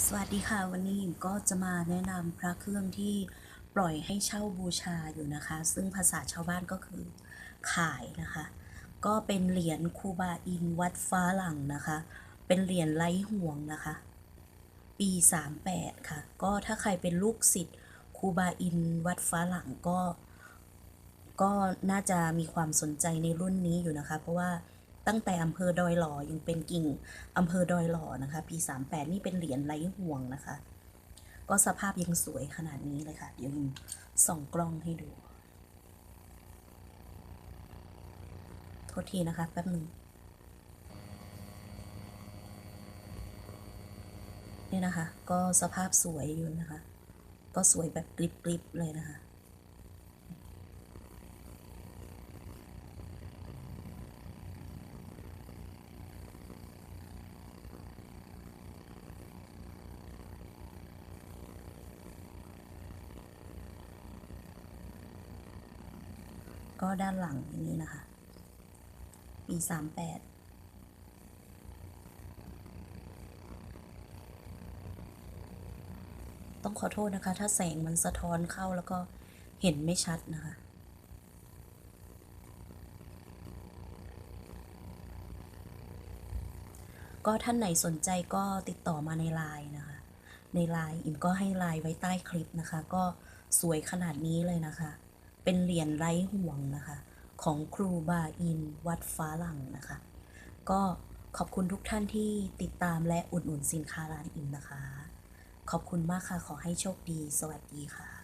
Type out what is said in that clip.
สวัสดีค่ะ วันนี้ก็จะมาแนะนำพระเครื่องที่ปล่อยให้เช่าบูชาอยู่นะคะ ซึ่งภาษาชาวบ้านก็คือขายนะคะ ก็เป็นเหรียญคูบาอินวัดฟ้าหลังนะคะ เป็นเหรียญไร้ห่วงนะคะ ปี 38 ค่ะ ก็ถ้าใครเป็นลูกศิษย์คูบาอินวัดฟ้าหลังก็ ก็น่าจะมีความสนใจในรุ่นนี้อยู่นะคะ เพราะว่า ตั้งแต่อำเภอดอยหล่อยังเป็นกิ่งอำเภอดอยหล่อนะคะ ปี 38 นี่เป็นเหรียญไร้ห่วงนะคะ ก็สภาพยังสวยขนาดนี้เลยค่ะ เดี๋ยวยิงส่องกล้องให้ดู โทษทีนะคะ แป๊บหนึ่งนี่นะคะ ก็สภาพสวยอยู่นะคะ ก็สวยแบบกริบๆเลยนะคะ ก็ด้านหลังอย่างนี้นะคะ ปีสามแปดต้องขอโทษนะคะ ถ้าแสงมันสะท้อนเข้าแล้วก็เห็นไม่ชัดนะคะ ก็ท่านไหนสนใจก็ติดต่อมาในไลน์นะคะ ในไลน์อิมก็ให้ไลน์ไว้ใต้คลิปนะคะ ก็สวยขนาดนี้เลยนะคะ เป็นเหรียญไร้ห่วงนะคะ ของครูบาอินวัดฟ้าหลังนะคะ ก็ขอบคุณทุกท่านที่ติดตามและอุดหนุนสินค้าร้านอิมนะคะ ขอบคุณมากค่ะ ขอให้โชคดี สวัสดีค่ะ